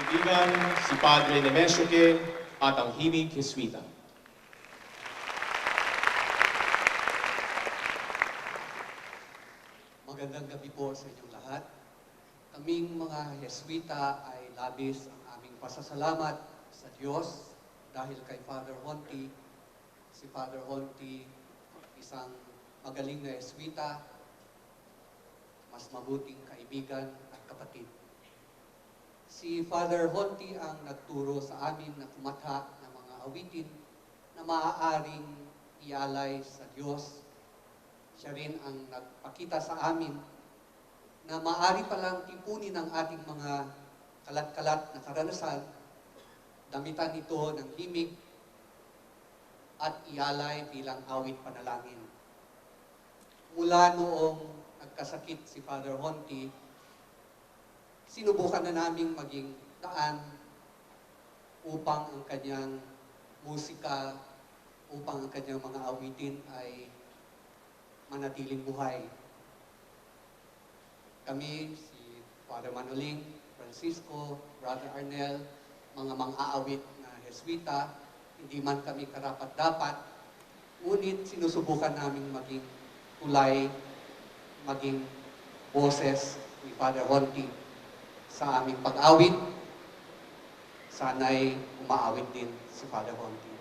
kaibigan, si Padre Nemesio King at ang Himig Jesuita. Magandang gabi po sa inyong lahat. Kaming mga Jesuita ay labis ang aming pasasalamat sa Diyos dahil kay Father Honti. Si Father Honti, isang magaling na Jesuita, mas mabuting kaibigan at kapatid. Si Father Honti ang nagturo sa amin na kumatha ng mga awitin na maaaring ialay sa Diyos siya rin ang nagpakita sa amin na maari palang tipunin ang ating mga kalat-kalat na karanasan, damitan ito ng himig at ialay bilang awit panalangin. Mula noong nagkasakit si Father Honti, sinubukan na naming maging daan upang ang kanyang musika, upang ang kanyang mga awitin ay manatiling buhay. Kami, si Father Manoling, Francisco, Brother Arnel, mga mang-aawit na Jesuita, hindi man kami karapat-dapat, ngunit sinusubukan namin maging tulay, maging boses ni Father Honti sa aming pag-awit. Sana'y umaawit din si Father Honti.